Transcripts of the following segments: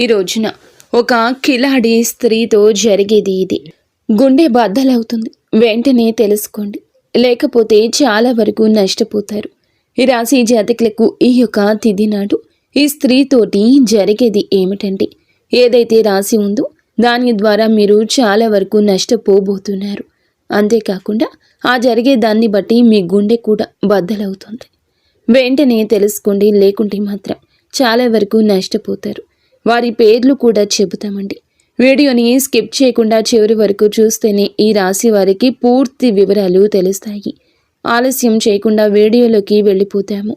ఈ రోజున ఒక కిలాడి స్త్రీతో జరిగేది ఇది. గుండె బద్దలవుతుంది వెంటనే తెలుసుకోండి. లేకపోతే చాలా వరకు నష్టపోతారు. ఈ రాశి జాతకులకు ఈ యొక్క తిథి నాడు ఈ స్త్రీతోటి జరిగేది ఏమిటంటే ఏదైతే రాసి ఉందో దాని ద్వారా మీరు చాలా వరకు నష్టపోబోతున్నారు. అంతేకాకుండా ఆ జరిగే దాన్ని బట్టి మీ గుండె కూడా బద్దలవుతుంది. వెంటనే తెలుసుకోండి. లేకుంటే మాత్రం చాలా వరకు నష్టపోతారు. వారి పేర్లు కూడా చెబుతామండి. వీడియోని స్కిప్ చేయకుండా చివరి వరకు చూస్తేనే ఈ రాశి వారికి పూర్తి వివరాలు తెలుస్తాయి. ఆలస్యం చేయకుండా వీడియోలోకి వెళ్ళిపోతాము.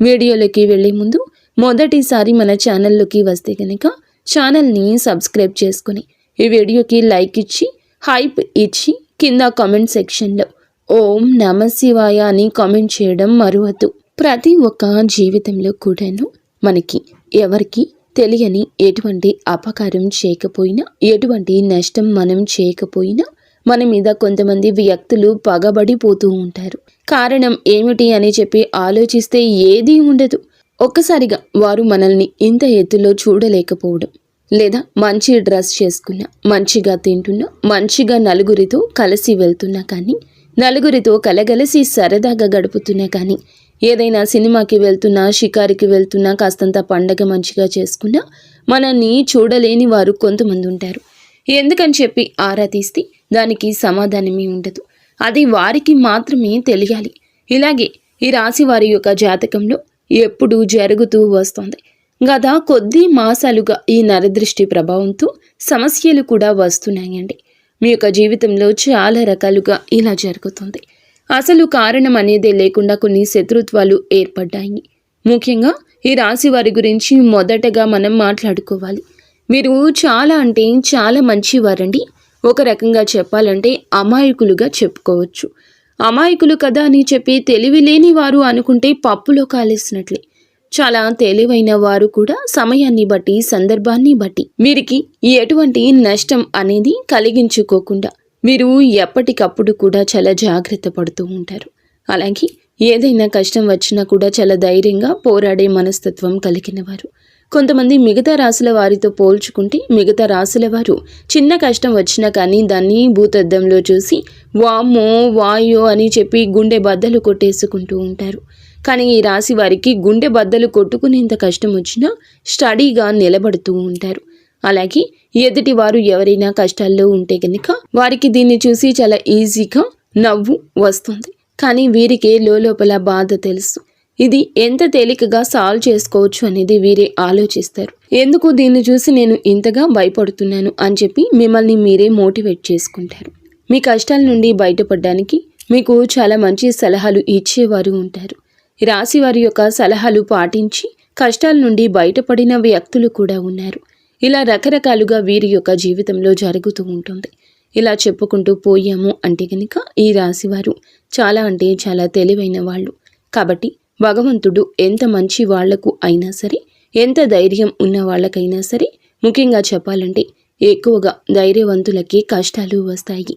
వీడియోలోకి వెళ్ళే ముందు మొదటిసారి మన ఛానల్లోకి వస్తే కనుక ఛానల్ని సబ్స్క్రైబ్ చేసుకుని ఈ వీడియోకి లైక్ ఇచ్చి హైప్ ఇచ్చి కింద కామెంట్ సెక్షన్లో ఓం నమ శివాయ అని కామెంట్ చేయడం మరువద్దు. ప్రతి ఒక్క జీవితంలో కూడాను మనకి ఎవరికి తెలియని ఎటువంటి అపకారం చేయకపోయినా ఎటువంటి నష్టం మనం చేయకపోయినా మన మీద కొంతమంది వ్యక్తులు పగబడిపోతూ ఉంటారు. కారణం ఏమిటి అని చెప్పి ఆలోచిస్తే ఏదీ ఉండదు. ఒక్కసారిగా వారు మనల్ని ఇంత ఎత్తులో చూడలేకపోవడం. లేదా మంచి డ్రెస్ చేసుకున్నా మంచిగా తింటున్నా మంచిగా నలుగురితో కలిసి వెళ్తున్నా కానీ నలుగురితో కలగలిసి సరదాగా గడుపుతున్నా కానీ ఏదైనా సినిమాకి వెళ్తున్నా షికారికి వెళ్తున్నా కాస్తంత పండగ మంచిగా చేసుకున్నా మనల్ని చూడలేని వారు కొంతమంది ఉంటారు. ఎందుకని చెప్పి ఆరా తీస్తే దానికి సమాధానమే ఉండదు. అది వారికి మాత్రమే తెలియాలి. ఇలాగే ఈ రాశి వారి యొక్క జాతకంలో ఎప్పుడూ జరుగుతూ వస్తుంది. గత కొద్ది మాసాలుగా ఈ నరదృష్టి ప్రభావంతో సమస్యలు కూడా వస్తున్నాయండి. మీ యొక్క జీవితంలో చాలా రకాలుగా ఇలా జరుగుతుంది. అసలు కారణం అనేదే లేకుండా కొన్ని శత్రుత్వాలు ఏర్పడ్డాయి. ముఖ్యంగా ఈ రాశి వారి గురించి మొదటగా మనం మాట్లాడుకోవాలి. మీరు చాలా అంటే చాలా మంచివారండి. ఒక రకంగా చెప్పాలంటే అమాయకులుగా చెప్పుకోవచ్చు. అమాయకులు కదా అని చెప్పి తెలివి లేని వారు అనుకుంటే పప్పులో కాలేసినట్లే. చాలా తెలివైన వారు కూడా సమయాన్ని బట్టి సందర్భాన్ని బట్టి వీరికి ఎటువంటి నష్టం అనేది కలిగించుకోకుండా మీరు ఎప్పటికప్పుడు కూడా చాలా జాగ్రత్త పడుతూ ఉంటారు. అలాగే ఏదైనా కష్టం వచ్చినా కూడా చాలా ధైర్యంగా పోరాడే మనస్తత్వం కలిగిన వారు. కొంతమంది మిగతా రాసుల వారితో పోల్చుకుంటే మిగతా రాసుల వారు చిన్న కష్టం వచ్చినా కానీ దాన్ని భూతద్దంలో చూసి వామ్మో వాయో అని చెప్పి గుండె బద్దలు కొట్టేసుకుంటూ ఉంటారు. కానీ ఈ రాశి వారికి గుండె బద్దలు కొట్టుకునేంత కష్టం వచ్చినా స్టడీగా నిలబడుతూ ఉంటారు. అలాగే ఎదుటి వారు ఎవరైనా కష్టాల్లో ఉంటే కనుక వారికి దీన్ని చూసి చాలా ఈజీగా నవ్వు వస్తుంది. కానీ వీరికే లోపల బాధ తెలుసు. ఇది ఎంత తేలికగా సాల్వ్ చేసుకోవచ్చు అనేది వీరే ఆలోచిస్తారు. ఎందుకు దీన్ని చూసి నేను ఇంతగా భయపడుతున్నాను అని చెప్పి మిమ్మల్ని మీరే మోటివేట్ చేసుకుంటారు. మీ కష్టాల నుండి బయటపడడానికి మీకు చాలా మంచి సలహాలు ఇచ్చేవారు ఉంటారు. ఈ రాశి వారి యొక్క సలహాలు పాటించి కష్టాల నుండి బయటపడిన వ్యక్తులు కూడా ఉన్నారు. ఇలా రకరకాలుగా వీరి యొక్క జీవితంలో జరుగుతూ ఉంటుంది. ఇలా చెప్పుకుంటూ పోయాము అంటే కనుక ఈ రాశివారు చాలా అంటే చాలా తెలివైన వాళ్ళు. కాబట్టి భగవంతుడు ఎంత మంచి వాళ్ళకు అయినా సరే ఎంత ధైర్యం ఉన్న వాళ్ళకైనా సరే ముఖ్యంగా చెప్పాలంటే ఎక్కువగా ధైర్యవంతులకి కష్టాలు వస్తాయి.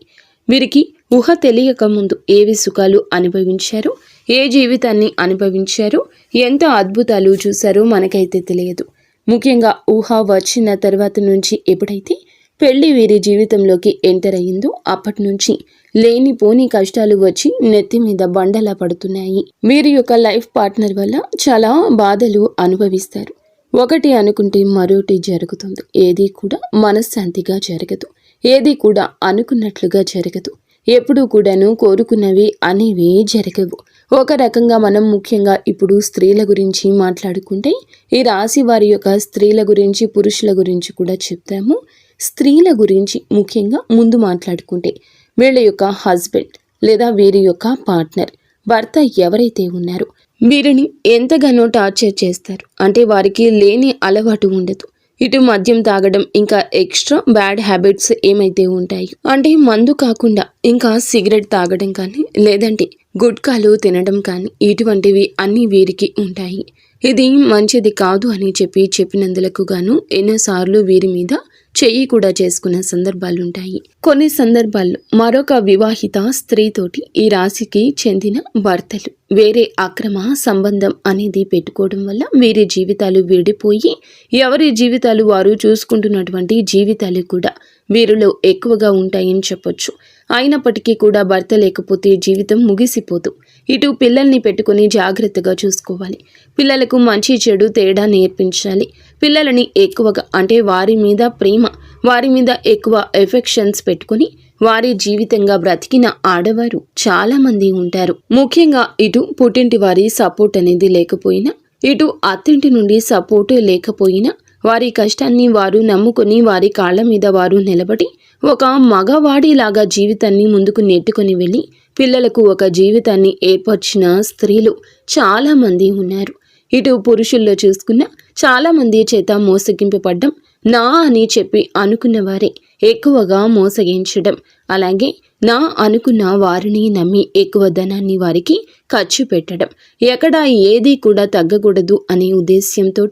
వీరికి ఊహ తెలియక ముందు ఏవి సుఖాలు అనుభవించారో ఏ జీవితాన్ని అనుభవించారో ఎంత అద్భుతాలు చూశారో మనకైతే తెలియదు. ముఖ్యంగా ఊహ వచ్చిన తర్వాత నుంచి ఎప్పుడైతే పెళ్ళి వీరి జీవితంలోకి ఎంటర్ అయ్యిందో అప్పటి నుంచి లేనిపోని కష్టాలు వచ్చి నెత్తి మీద బండలా పడుతున్నాయి. వీరి యొక్క లైఫ్ పార్ట్నర్ వల్ల చాలా బాధలు అనుభవిస్తారు. ఒకటి అనుకుంటే మరొకటి జరుగుతుంది. ఏది కూడా మనశ్శాంతిగా జరగదు. ఏది కూడా అనుకున్నట్లుగా జరగదు. ఎప్పుడూ కూడాను కోరుకున్నవి అనేవి జరగవు. ఒక రకంగా మనం ముఖ్యంగా ఇప్పుడు స్త్రీల గురించి మాట్లాడుకుంటే ఈ రాశి వారి యొక్క స్త్రీల గురించి పురుషుల గురించి కూడా చెప్తాము. స్త్రీల గురించి ముఖ్యంగా ముందు మాట్లాడుకుంటే వీళ్ళ యొక్క హస్బెండ్ లేదా వీరి యొక్క పార్ట్నర్ భర్త ఎవరైతే ఉన్నారో వీరిని ఎంతగానో టార్చర్ చేస్తారు. అంటే వారికి లేని అలవాటు ఉండదు. ఇటు మద్యం తాగడం ఇంకా ఎక్స్ట్రా బ్యాడ్ హ్యాబిట్స్ ఏమైతే ఉంటాయి అంటే మందు కాకుండా ఇంకా సిగరెట్ తాగడం కానీ లేదంటే గుట్కాలు తినడం కానీ ఇటువంటివి అన్నీ వీరికి ఉంటాయి. ఇది మంచిది కాదు అని చెప్పి చెప్పినందులకు గాను ఎన్నోసార్లు వీరి మీద చెయ్యి కూడా చేసుకున్న సందర్భాలుంటాయి. కొన్ని సందర్భాల్లో మరొక వివాహిత స్త్రీతోటి ఈ రాశికి చెందిన భర్తలు వేరే అక్రమ సంబంధం అనేది పెట్టుకోవడం వల్ల వీరి జీవితాలు విడిపోయి ఎవరి జీవితాలు వారు చూసుకుంటున్నటువంటి జీవితాలు కూడా వీరిలో ఎక్కువగా ఉంటాయని చెప్పొచ్చు. అయినప్పటికీ కూడా భర్త లేకపోతే జీవితం ముగిసిపోదు. ఇటు పిల్లల్ని పెట్టుకుని జాగ్రత్తగా చూసుకోవాలి. పిల్లలకు మంచి చెడు తేడా నేర్పించాలి. పిల్లలని ఎక్కువగా అంటే వారి మీద ప్రేమ వారి మీద ఎక్కువ ఎఫెక్షన్స్ పెట్టుకుని వారి జీవితంగా బ్రతికిన ఆడవారు చాలామంది ఉంటారు. ముఖ్యంగా ఇటు పుట్టింటి వారి సపోర్ట్ అనేది లేకపోయినా ఇటు అత్తింటి నుండి సపోర్ట్ లేకపోయినా వారి కష్టాన్ని వారు నమ్ముకొని వారి కాళ్ళ మీద వారు నిలబడి ఒక మగవాడిలాగా జీవితాన్ని ముందుకు నెట్టుకొని వెళ్ళి పిల్లలకు ఒక జీవితాన్ని ఏర్పరిచిన స్త్రీలు చాలామంది ఉన్నారు. ఇటు పురుషుల్లో చూసుకున్న చాలామంది చేత మోసగింపబడ్డం నా అని చెప్పి అనుకున్న వారే ఎక్కువగా మోసగించడం. అలాగే నా అనుకున్న వారిని నమ్మి ఎక్కువ ధనాన్ని వారికి ఖర్చు పెట్టడం. ఎక్కడ ఏది కూడా తగ్గకూడదు అనే ఉద్దేశ్యంతో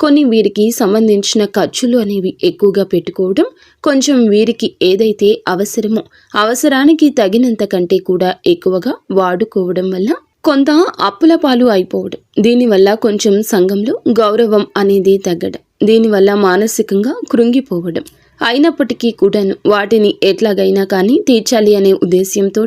కొన్ని వీరికి సంబంధించిన ఖర్చులు అనేవి ఎక్కువగా పెట్టుకోవడం కొంచెం వీరికి ఏదైతే అవసరమో అవసరానికి తగినంత కంటే కూడా ఎక్కువగా వాడుకోవడం వల్ల కొంత అప్పుల పాలు అయిపోవడం. దీనివల్ల కొంచెం సంఘంలో గౌరవం అనేది తగ్గడం. దీనివల్ల మానసికంగా కృంగిపోవడం. అయినప్పటికీ కూడాను వాటిని ఎట్లాగైనా కానీ తీర్చాలి అనే ఉద్దేశ్యంతో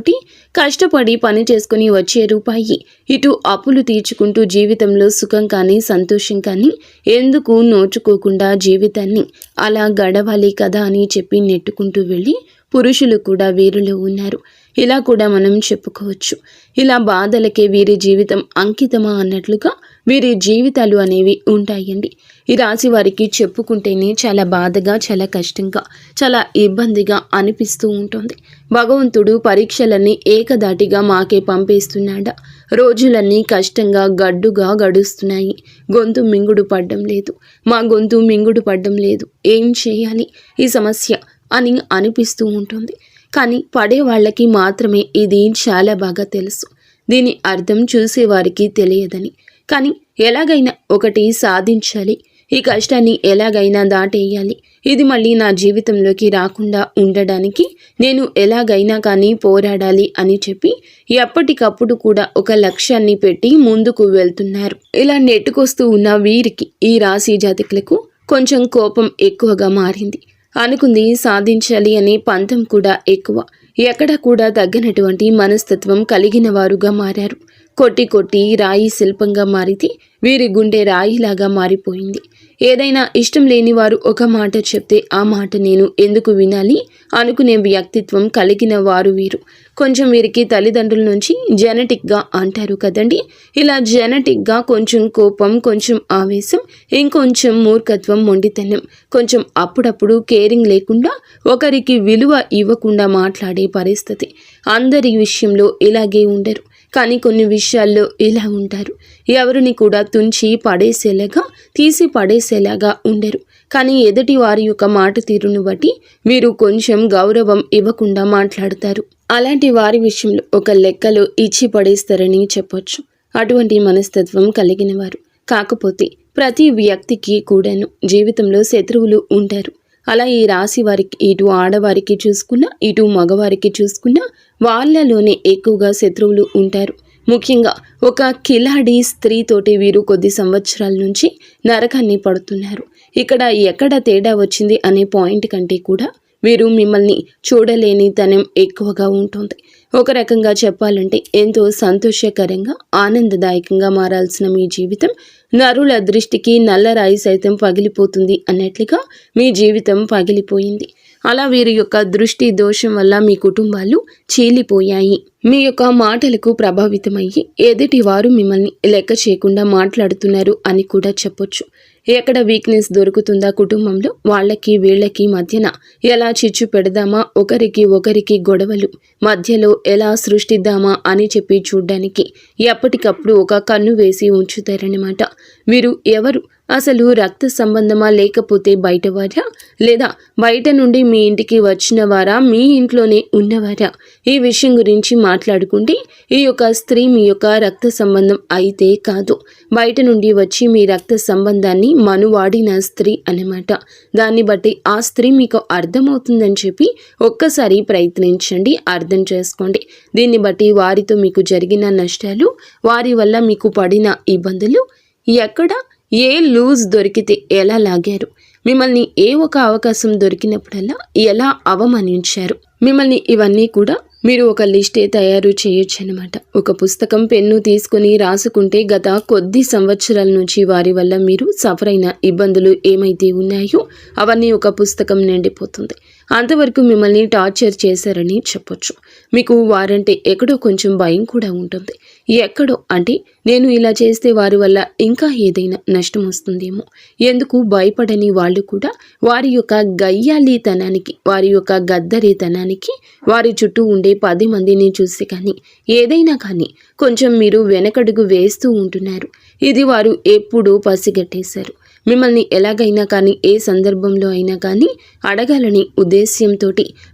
కష్టపడి పని చేసుకుని వచ్చే రూపాయి. ఇటు అప్పులు తీర్చుకుంటూ జీవితంలో సుఖం కానీ సంతోషం కానీ ఎందుకు నోచుకోకుండా జీవితాన్ని అలా గడవాలి కదా అని చెప్పి నెట్టుకుంటూ వెళ్ళి పురుషులు కూడా వీరిలో ఉన్నారు. ఇలా కూడా మనం చెప్పుకోవచ్చు. ఇలా బాధలకే వీరి జీవితం అంకితమా అన్నట్లుగా వీరి జీవితాలు అనేవి ఉంటాయండి. ఈ రాశి వారికి చెప్పుకుంటేనే చాలా బాధగా చాలా కష్టంగా చాలా ఇబ్బందిగా అనిపిస్తూ ఉంటుంది. భగవంతుడు పరీక్షలన్నీ ఏకదాటిగా మాకే పంపేస్తున్నాడా? రోజులన్నీ కష్టంగా గడ్డుగా గడుస్తున్నాయి. గొంతు మింగుడు పడ్డం లేదు. మా గొంతు మింగుడు పడ్డం లేదు. ఏం చేయాలి? ఈ సమస్య అని అనిపిస్తూ ఉంటుంది. కానీ పడే వాళ్ళకి మాత్రమే ఇది చాలా బాగా తెలుసు. దీని అర్థం చూసేవారికి తెలియదని. కానీ ఎలాగైనా ఒకటి సాధించాలి. ఈ కష్టాన్ని ఎలాగైనా దాటేయాలి. ఇది మళ్ళీ నా జీవితంలోకి రాకుండా ఉండడానికి నేను ఎలాగైనా కానీ పోరాడాలి అని చెప్పి ఎప్పటికప్పుడు కూడా ఒక లక్ష్యాన్ని పెట్టి ముందుకు వెళ్తున్నారు. ఇలా నెట్టుకొస్తూ ఉన్న వీరికి ఈ రాశి జాతకులకు కొంచెం కోపం ఎక్కువగా మారింది. అనుకుంది సాధించాలి అనే పంతం కూడా ఎక్కువ. ఎక్కడ కూడా తగ్గనటువంటి మనస్తత్వం కలిగిన వారుగా మారారు. కొట్టి కొట్టి రాయి శిల్పంగా మారితే వీరి గుండె రాయిలాగా మారిపోయింది. ఏదైనా ఇష్టం లేని వారు ఒక మాట చెప్తే ఆ మాట నేను ఎందుకు వినాలి? అనుకునే వ్యక్తిత్వం కలిగిన వారు వీరు. కొంచెం వీరికి తల్లిదండ్రుల నుంచి జెనెటిక్గా అంటారు కదండి? ఇలా జెనెటిక్గా కొంచెం కోపం కొంచెం ఆవేశం ఇంకొంచెం మూర్ఖత్వం మొండితనం కొంచెం అప్పుడప్పుడు కేరింగ్ లేకుండా ఒకరికి విలువ ఇవ్వకుండా మాట్లాడే పరిస్థితి అందరి విషయంలో ఇలాగే ఉండరు. కానీ కొన్ని విషయాల్లో ఇలా ఉంటారు. ఎవరిని కూడా తుంచి పడేసేలాగా తీసి పడేసేలాగా ఉండరు. కానీ ఎదుటి వారి యొక్క మాట తీరును బట్టి వీరు కొంచెం గౌరవం ఇవ్వకుండా మాట్లాడతారు. అలాంటి వారి విషయంలో ఒక లెక్కలో ఇచ్చి పడేస్తారని చెప్పొచ్చు. అటువంటి మనస్తత్వం కలిగిన వారు. కాకపోతే ప్రతి వ్యక్తికి కూడాను జీవితంలో శత్రువులు ఉంటారు. అలా ఈ రాశి వారికి ఇటు ఆడవారికి చూసుకున్నా ఇటు మగవారికి చూసుకున్నా వాళ్ళలోనే ఎక్కువగా శత్రువులు ఉంటారు. ముఖ్యంగా ఒక కిలాడి స్త్రీతోటి వీరు కొద్ది సంవత్సరాల నుంచి నరకాన్ని పడుతున్నారు. ఇక్కడ ఎక్కడ తేడా వచ్చింది అనే పాయింట్ కంటే కూడా వీరు మిమ్మల్ని చూడలేని తనం ఎక్కువగా ఉంటుంది. ఒక రకంగా చెప్పాలంటే ఎంతో సంతోషకరంగా ఆనందదాయకంగా మారాల్సిన మీ జీవితం నరుల దృష్టికి నల్లరాయి సైతం పగిలిపోతుంది అన్నట్లుగా మీ జీవితం పగిలిపోయింది. అలా వీరి యొక్క దృష్టి దోషం వల్ల మీ కుటుంబాలు చీలిపోయాయి. మీ యొక్క మాటలకు ప్రభావితమయ్యి ఎదుటి వారు మిమ్మల్ని లెక్క చేయకుండా మాట్లాడుతున్నారు అని కూడా చెప్పొచ్చు. ఎక్కడ వీక్నెస్ దొరుకుతుందా కుటుంబంలో? వాళ్ళకి వీళ్ళకి మధ్యన ఎలా చిచ్చు పెడదామా? ఒకరికి ఒకరికి గొడవలు మధ్యలో ఎలా సృష్టిద్దామా అని చెప్పి చూడ్డానికి ఎప్పటికప్పుడు ఒక కన్ను వేసి ఉంచుతారన్నమాట. మీరు ఎవరు? అసలు రక్త సంబంధమా లేకపోతే బయటవారా? లేదా బయట నుండి మీ ఇంటికి వచ్చిన వారా మీ ఇంట్లోనే ఉన్నవారా? ఈ విషయం గురించి మాట్లాడుకుంటే ఈ యొక్క స్త్రీ మీ యొక్క రక్త సంబంధం అయితే కాదు. బయట నుండి వచ్చి మీ రక్త సంబంధాన్ని మనువాడిన స్త్రీ అన్నమాట. దాన్ని బట్టి ఆ స్త్రీ మీకు అర్థమవుతుందని చెప్పి ఒక్కసారి ప్రయత్నించండి అర్థం చేసుకోండి. దీన్ని బట్టి వారితో మీకు జరిగిన నష్టాలు వారి వల్ల మీకు పడిన ఇబ్బందులు ఎక్కడ ఏ లూజ్ దొరికితే ఎలా లాగారు? మిమ్మల్ని ఏ ఒక అవకాశం దొరికినప్పుడల్లా ఎలా అవమానించారు? మిమ్మల్ని ఇవన్నీ కూడా మీరు ఒక లిస్టే తయారు చేయొచ్చు అనమాట ఒక పుస్తకం పెన్ను తీసుకుని రాసుకుంటే గత కొద్ది సంవత్సరాల నుంచి వారి వల్ల మీరు సఫర్ అయిన ఇబ్బందులు ఏమైతే ఉన్నాయో అవన్నీ ఒక పుస్తకం నిండిపోతుంది. అంతవరకు మిమ్మల్ని టార్చర్ చేశారని చెప్పొచ్చు. మీకు వారంటే ఎక్కడో కొంచెం భయం కూడా ఉంటుంది. ఎక్కడో అంటే నేను ఇలా చేస్తే వారి వల్ల ఇంకా ఏదైనా నష్టం వస్తుందేమో. ఎందుకు భయపడని వాళ్ళు కూడా వారి యొక్క గయ్యాలితనానికి వారి యొక్క గద్దరితనానికి వారి చుట్టూ ఉండే పది మందిని చూసి కానీ ఏదైనా కానీ కొంచెం మీరు వెనకడుగు వేస్తూ ఉంటున్నారు. ఇది వారు ఎప్పుడూ పసిగట్టేశారు. మిమ్మల్ని ఎలాగైనా కానీ ఏ సందర్భంలో అయినా కానీ అడగాలని ఉద్దేశ్యంతో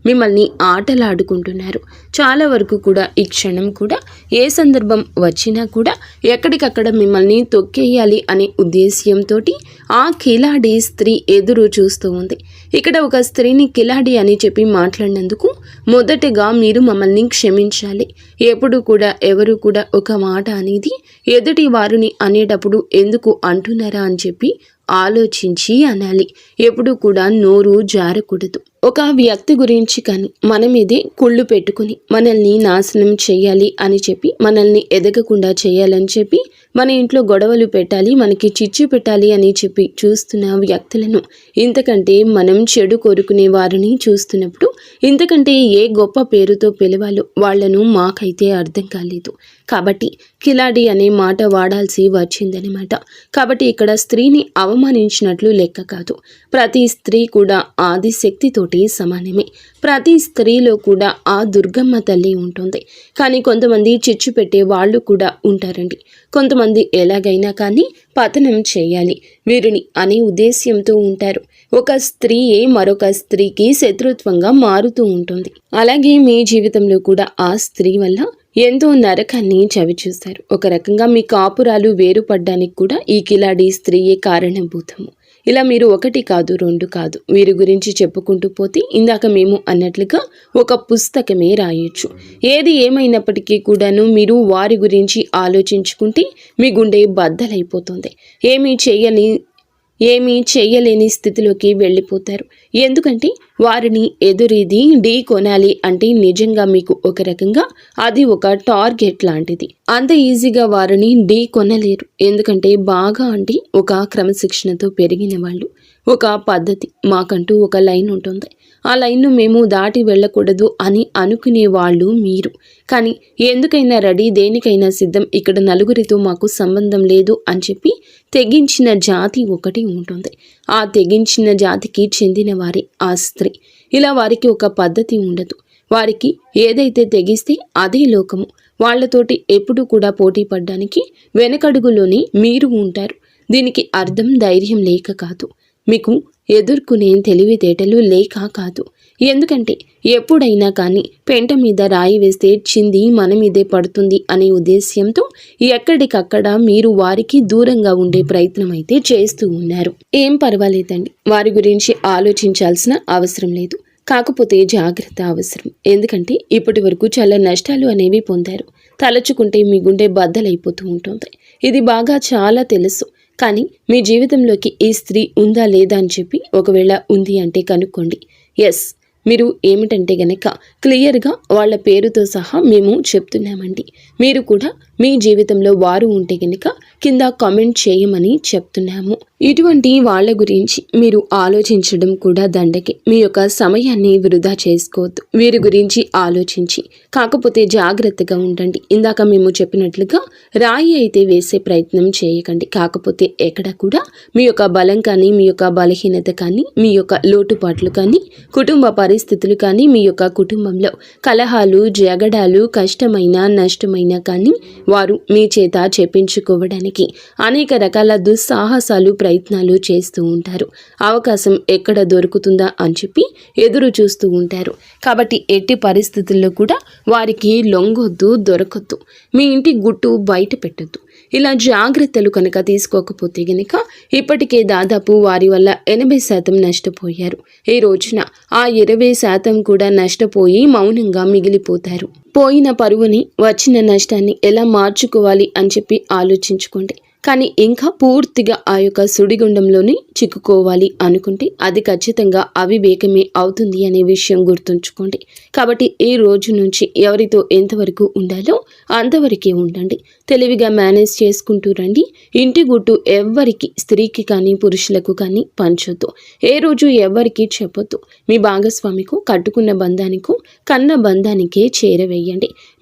మిమ్మల్ని ఆటలాడుకుంటున్నారు. చాలా వరకు కూడా ఈ క్షణం కూడా ఏ సందర్భం వచ్చినా కూడా ఎక్కడికక్కడ మిమ్మల్ని తొక్కేయాలి అనే ఉద్దేశ్యంతో ఆ కిలాడి స్త్రీ ఎదురు చూస్తూ ఉంది. ఇక్కడ ఒక స్త్రీని కిలాడి అని చెప్పి మాట్లాడినందుకు మొదటగా మీరు మమ్మల్ని క్షమించాలి. ఎప్పుడు కూడా ఎవరు కూడా ఒక మాట అనేది ఎదుటి వారిని అనేటప్పుడు ఎందుకు అంటున్నారా అని చెప్పి ఆలోచించి అనాలి. ఎప్పుడు కూడా నోరు జారకూడదు. ఒక వ్యక్తి గురించి కానీ మన మీదే కుళ్ళు పెట్టుకుని మనల్ని నాశనం చేయాలి అని చెప్పి మనల్ని ఎదగకుండా చేయాలని చెప్పి మన ఇంట్లో గొడవలు పెట్టాలి మనకి చిచ్చు పెట్టాలి అని చెప్పి చూస్తున్న వ్యక్తులను ఇంతకంటే మనం చెడు కోరుకునే వారిని చూస్తున్నప్పుడు ఇంతకంటే ఏ గొప్ప పేరుతో పిలవాలో వాళ్ళను మాకైతే అర్థం కాలేదు. కాబట్టి కిలాడి అనే మాట వాడాల్సి వచ్చిందనమాట కాబట్టి ఇక్కడ స్త్రీని అవమానించినట్లు లెక్క కాదు. ప్రతి స్త్రీ కూడా ఆది శక్తితోటి సమానమే. ప్రతి స్త్రీలో కూడా ఆ దుర్గమ్మ తల్లి ఉంటుంది. కానీ కొంతమంది చిచ్చు పెట్టే వాళ్ళు కూడా ఉంటారండి. కొంతమంది ఎలాగైనా కానీ పతనం చేయాలి. వీరిని అనే ఉద్దేశ్యంతో ఉంటారు. ఒక స్త్రీయే మరొక స్త్రీకి శత్రుత్వంగా మారుతూ ఉంటుంది. అలాగే మీ జీవితంలో కూడా ఆ స్త్రీ వల్ల ఎంతో నరకాన్ని చవిచూస్తారు ఒక రకంగా మీ కాపురాలు వేరుపడ్డానికి కూడా ఈ కిలాడి స్త్రీయే కారణభూతము. ఇలా మీరు ఒకటి కాదు రెండు కాదు వీరి గురించి చెప్పుకుంటూ పోతే ఇందాక మేము అన్నట్లుగా ఒక పుస్తకమే రాయొచ్చు. ఏది ఏమైనప్పటికీ కూడాను మీరు వారి గురించి ఆలోచించుకుంటే మీ గుండె బద్దలైపోతుంది. ఏమీ చేయని ఏమీ చేయలేని స్థితిలోకి వెళ్ళిపోతారు. ఎందుకంటే వారిని ఎదురీది ఢీ కొనాలి అంటే నిజంగా మీకు ఒక రకంగా అది ఒక టార్గెట్ లాంటిది. అంత ఈజీగా వారిని ఢీ కొనలేరు. ఎందుకంటే బాగా అంటే ఒక క్రమశిక్షణతో పెరిగిన వాళ్ళు ఒక పద్ధతి. మాకంటూ ఒక లైన్ ఉంటుంది. ఆ లైన్ను మేము దాటి వెళ్ళకూడదు అని అనుకునే వాళ్ళు మీరు. కానీ ఎందుకైనా రెడీ దేనికైనా సిద్ధం ఇక్కడ నలుగురితో మాకు సంబంధం లేదు అని చెప్పి తెగించిన జాతి ఒకటి ఉంటుంది. ఆ తెగించిన జాతికి చెందిన వారి ఆ స్త్రీ. ఇలా వారికి ఒక పద్ధతి ఉండదు. వారికి ఏదైతే తెగిస్తే అదే లోకము. వాళ్ళతోటి ఎప్పుడు కూడా పోటీ పడ్డానికి వెనకడుగులోనే మీరు ఉంటారు. దీనికి అర్థం ధైర్యం లేక కాదు. మీకు ఎదుర్కొనే తెలివితేటలు లేక కాదు. ఎందుకంటే ఎప్పుడైనా కానీ పెంట మీద రాయి వేస్తే చింది మన మీదే పడుతుంది అనే ఉద్దేశ్యంతో ఎక్కడికక్కడ మీరు వారికి దూరంగా ఉండే ప్రయత్నం అయితే చేస్తూ ఉన్నారు. ఏం పర్వాలేదండి. వారి గురించి ఆలోచించాల్సిన అవసరం లేదు. కాకపోతే జాగ్రత్త అవసరం. ఎందుకంటే ఇప్పటి వరకు చాలా నష్టాలు అనేవి పొందారు. తలచుకుంటే మీ గుండె బద్దలైపోతూ ఉంటుంది. ఇది బాగా చాలా తెలుసు. కానీ మీ జీవితంలోకి ఈ స్త్రీ ఉందా లేదా అని చెప్పి ఒకవేళ ఉంది అంటే కనుక్కోండి. ఎస్ మీరు ఏమిటంటే గనక క్లియర్గా వాళ్ళ పేరుతో సహా మేము చెప్తున్నామండి. మీరు కూడా మీ జీవితంలో వారు ఉంటే కనుక కింద కామెంట్ చేయమని చెప్తున్నాము. ఇటువంటి వాళ్ళ గురించి మీరు ఆలోచించడం కూడా దండకి. మీ యొక్క సమయాన్ని వృధా చేసుకోవద్దు. వీరి గురించి ఆలోచించి కాకపోతే జాగ్రత్తగా ఉండండి. ఇందాక మేము చెప్పినట్లుగా రాయి అయితే వేసే ప్రయత్నం చేయకండి. కాకపోతే ఎక్కడ కూడా మీ యొక్క బలం కానీ మీ యొక్క బలహీనత కానీ మీ యొక్క లోటుపాట్లు కానీ కుటుంబ పరిస్థితులు కానీ మీ యొక్క కుటుంబంలో కలహాలు జగడాలు కష్టమైన నష్టమైన కానీ వారు మీ చేత చేపించుకోవడానికి అనేక రకాల దుస్సాహసాలు ప్రయత్నాలు చేస్తూ ఉంటారు. అవకాశం ఎక్కడ దొరుకుతుందా అని చెప్పి ఎదురు చూస్తూ ఉంటారు. కాబట్టి ఎట్టి పరిస్థితుల్లో కూడా వారికి లొంగొద్దు దొరకొద్దు. మీ ఇంటి గుట్టు బయట పెట్టద్దు. ఇలా జాగ్రత్తలు కనుక తీసుకోకపోతే గనుక ఇప్పటికే దాదాపు వారి వల్ల ఎనభై శాతం నష్టపోయారు. ఈ రోజున ఆ ఇరవై శాతం కూడా నష్టపోయి మౌనంగా మిగిలిపోతారు. పోయిన పరువుని వచ్చిన నష్టాన్ని ఎలా మార్చుకోవాలి అని చెప్పి ఆలోచించుకోండి. కానీ ఇంకా పూర్తిగా ఆ యొక్క సుడిగుండంలోనే చిక్కుకోవాలి అనుకుంటే అది ఖచ్చితంగా అవివేకమే అవుతుంది అనే విషయం గుర్తుంచుకోండి. కాబట్టి ఈ రోజు నుంచి ఎవరితో ఎంతవరకు ఉండాలో అంతవరకే ఉండండి. తెలివిగా మేనేజ్ చేసుకుంటూ రండి. ఇంటి గుట్టు ఎవ్వరికి స్త్రీకి కానీ పురుషులకు కానీ పంచొద్దు. ఏ రోజు ఎవ్వరికి చెప్పొద్దు. మీ భాగస్వామికు కట్టుకున్న బంధానికు కన్న బంధానికే చేరవేయండి.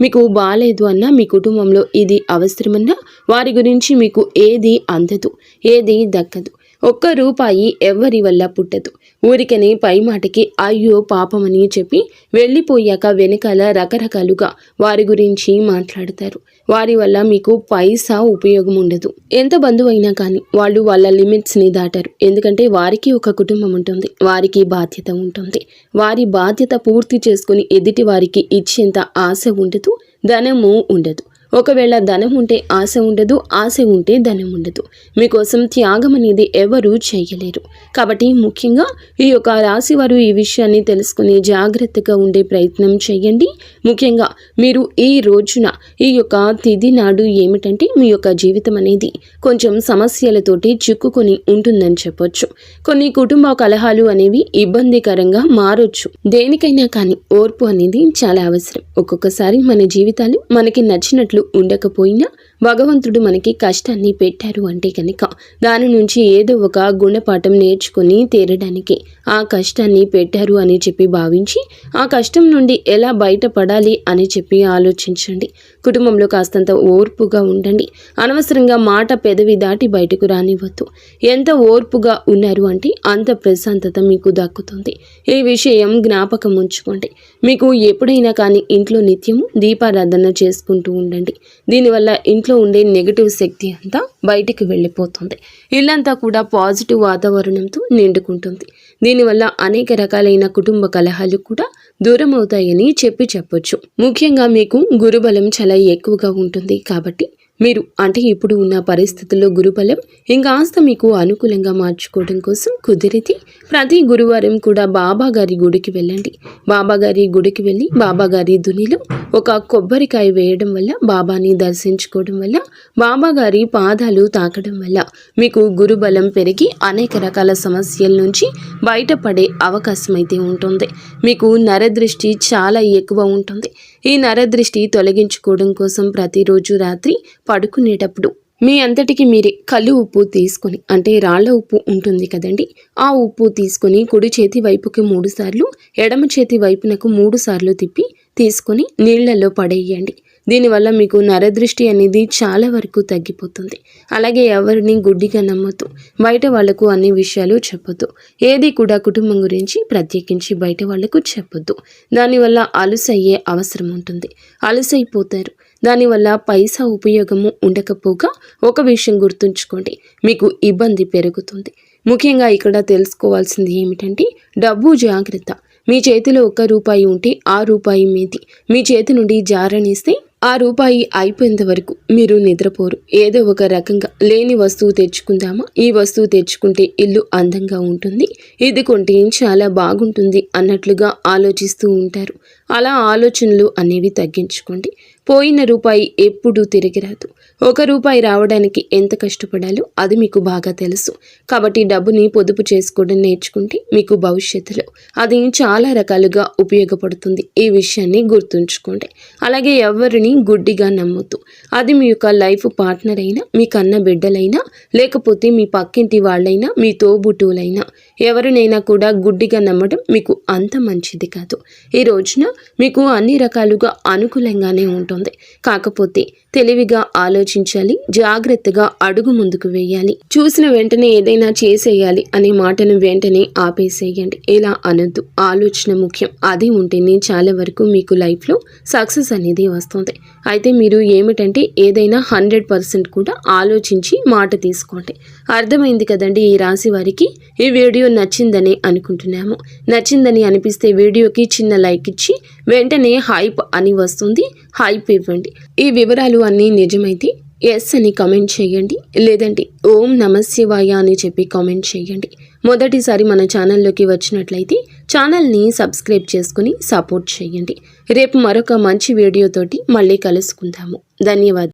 మీకు బాగాలేదు అన్నా మీ కుటుంబంలో ఇది అవసరమన్నా వారి గురించి మీకు ఏది అందదు ఏది దక్కదు. ఒక్క రూపాయి ఎవ్వరి వల్ల పుట్టదు. ఊరికనే పై మాటకి అయ్యో పాపమని చెప్పి వెళ్ళిపోయాక వెనకాల రకరకాలుగా వారి గురించి మాట్లాడతారు. వారి వల్ల మీకు పైసా ఉపయోగం ఉండదు ఎంత బంధువైనా కానీ వాళ్ళు వాళ్ళ లిమిట్స్ని దాటారు. ఎందుకంటే వారికి ఒక కుటుంబం ఉంటుంది. వారికి బాధ్యత ఉంటుంది. వారి బాధ్యత పూర్తి చేసుకుని ఎదుటి వారికి ఇచ్చేంత ఆశ ఉండదు ధనము ఉండదు. ఒకవేళ ధనం ఉంటే ఆశ ఉండదు ఆశ ఉంటే ధనం ఉండదు. మీకోసం త్యాగం అనేది ఎవరూ చేయలేరు. కాబట్టి ముఖ్యంగా ఈ యొక్క రాశి వారు ఈ విషయాన్ని తెలుసుకుని జాగ్రత్తగా ఉండే ప్రయత్నం చేయండి. ముఖ్యంగా మీరు ఈ రోజున ఈ యొక్క తిది నాడు ఏమిటంటే మీ యొక్క జీవితం అనేది కొంచెం సమస్యలతోటి చిక్కుకొని ఉంటుందని చెప్పొచ్చు. కొన్ని కుటుంబ కలహాలు అనేవి ఇబ్బందికరంగా మారొచ్చు. దేనికైనా కానీ ఓర్పు అనేది చాలా అవసరం. ఒక్కొక్కసారి మన జీవితాలు మనకి నచ్చినట్లు ఉండకపోయినా భగవంతుడు మనకి కష్టాన్ని పెట్టారు అంటే కనుక దాని నుంచి ఏదో ఒక గుణపాఠం నేర్చుకుని తీరడానికి ఆ కష్టాన్ని పెట్టారు అని చెప్పి భావించి ఆ కష్టం నుండి ఎలా బయటపడాలి అని చెప్పి ఆలోచించండి. కుటుంబంలో కాస్తంత ఓర్పుగా ఉండండి. అనవసరంగా మాట పెదవి దాటి బయటకు రానివ్వద్దు. ఎంత ఓర్పుగా ఉన్నారు అంటే అంత ప్రశాంతత మీకు దక్కుతుంది. ఈ విషయం జ్ఞాపకం ఉంచుకోండి. మీకు ఎప్పుడైనా కానీ ఇంట్లో నిత్యము దీపారాధన చేసుకుంటూ ఉండండి. దీనివల్ల ఇంట్లో ఉండే నెగటివ్ శక్తి అంతా బయటికి వెళ్ళిపోతుంది. ఇల్లంతా కూడా పాజిటివ్ వాతావరణంతో నిండుకుంటుంది. దీనివల్ల అనేక రకాలైన కుటుంబ కలహాలు కూడా దూరం అవుతాయని చెప్పి చెప్పొచ్చు. ముఖ్యంగా మీకు గురుబలం చాలా ఎక్కువగా ఉంటుంది కాబట్టి మీరు అంటే ఇప్పుడు ఉన్న పరిస్థితుల్లో గురుబలం ఇంకాస్త మీకు అనుకూలంగా మార్చుకోవడం కోసం కుదిరితే ప్రతి గురువారం కూడా బాబాగారి గుడికి వెళ్ళండి. బాబాగారి గుడికి వెళ్ళి బాబా గారి దునిలో ఒక కొబ్బరికాయ వేయడం వల్ల బాబాని దర్శించుకోవడం వల్ల బాబాగారి పాదాలు తాకడం వల్ల మీకు గురుబలం పెరిగి అనేక రకాల సమస్యల నుంచి బయటపడే అవకాశం అయితే ఉంటుంది. మీకు నరదృష్టి చాలా ఎక్కువ ఉంటుంది. ఈ నరదృష్టి తొలగించుకోవడం కోసం ప్రతిరోజు రాత్రి పడుకునేటప్పుడు మీ అంతటికి మీరే కళ్ళు ఉప్పు తీసుకొని అంటే రాళ్ళ ఉప్పు ఉంటుంది కదండి ఆ ఉప్పు తీసుకొని కుడి చేతి వైపుకి మూడు సార్లు ఎడమ చేతి వైపునకు మూడు సార్లు తిప్పి తీసుకొని నీళ్ళలో పడేయండి. దీనివల్ల మీకు నరదృష్టి అనేది చాలా వరకు తగ్గిపోతుంది. అలాగే ఎవరిని గుడ్డిగా నమ్మొద్దు. బయట వాళ్ళకు అన్ని విషయాలు చెప్పొద్దు. ఏది కూడా కుటుంబం గురించి ప్రత్యేకించి బయట వాళ్ళకు చెప్పొద్దు. దానివల్ల అలుసయ్యే అవసరం ఉంటుంది. అలుసైపోతారు. దానివల్ల పైసా ఉపయోగము ఉండకపోగా ఒక విషయం గుర్తుంచుకోండి. మీకు ఇబ్బంది పెరుగుతుంది. ముఖ్యంగా ఇక్కడ తెలుసుకోవాల్సింది ఏమిటంటే డబ్బు జాగ్రత్త. మీ చేతిలో ఒక్క రూపాయి ఉంటే ఆ రూపాయి మీది. మీ చేతి నుండి జారనిస్తే ఆ రూపాయి అయిపోయేంత వరకు మీరు నిద్రపోరు. ఏదో ఒక రకంగా లేని వస్తువు తెచ్చుకుందామా? ఈ వస్తువు తెచ్చుకుంటే ఇల్లు అందంగా ఉంటుంది. ఇది కొంటే చాలా బాగుంటుంది అన్నట్లుగా ఆలోచిస్తూ ఉంటారు. అలా ఆలోచనలు అనేవి తగ్గించుకోండి. పోయిన రూపాయి ఎప్పుడూ తిరిగి రాదు. ఒక రూపాయి రావడానికి ఎంత కష్టపడాలో అది మీకు బాగా తెలుసు. కాబట్టి డబ్బుని పొదుపు చేసుకోవడం నేర్చుకుంటే మీకు భవిష్యత్తులో అది చాలా రకాలుగా ఉపయోగపడుతుంది. ఈ విషయాన్ని గుర్తుంచుకోండి. అలాగే ఎవరిని గుడ్డిగా నమ్మొద్దు. అది మీ యొక్క లైఫ్ పార్ట్నర్ అయినా మీ కన్న బిడ్డలైనా లేకపోతే మీ పక్కింటి వాళ్ళైనా మీ తోబుట్టువులైనా. ఎవరినైనా కూడా గుడ్డిగా నమ్మడం మీకు అంత మంచిది కాదు. ఈ రోజున మీకు అన్ని రకాలుగా అనుకూలంగానే ఉంటుంది. కాకపోతే తెలివిగా ఆలోచించాలి జాగ్రత్తగా అడుగు ముందుకు వేయాలి. చూసిన వెంటనే ఏదైనా చేసేయాలి అనే మాటను వెంటనే ఆపేసేయండి. ఇలా అనొద్దు? ఆలోచన ముఖ్యం. అది ఉంటేనే చాలా వరకు మీకు లైఫ్లో సక్సెస్ అనేది వస్తుంది. అయితే మీరు ఏమిటంటే ఏదైనా హండ్రెడ్ పర్సెంట్ కూడా ఆలోచించి మాట తీసుకోండి. అర్థమైంది కదండి ఈ రాశి వారికి? ఈ వీడియో నచ్చిందని అనుకుంటున్నాము. నచ్చిందని అనిపిస్తే వీడియోకి చిన్న లైక్ ఇచ్చి వెంటనే హైప్ అని వస్తుంది. హైప్ ఇవ్వండి. ఈ వివరాలు అన్నీ నిజమైతే ఎస్ అని కామెంట్ చేయండి. లేదంటే ఓం నమశివాయ అని చెప్పి కామెంట్ చేయండి. మొదటిసారి మన ఛానల్లోకి వచ్చినట్లయితే ఛానల్ని సబ్స్క్రైబ్ చేసుకుని సపోర్ట్ చేయండి. రేపు మరొక మంచి వీడియోతోటి మళ్ళీ కలుసుకుందాము. ధన్యవాదాలు.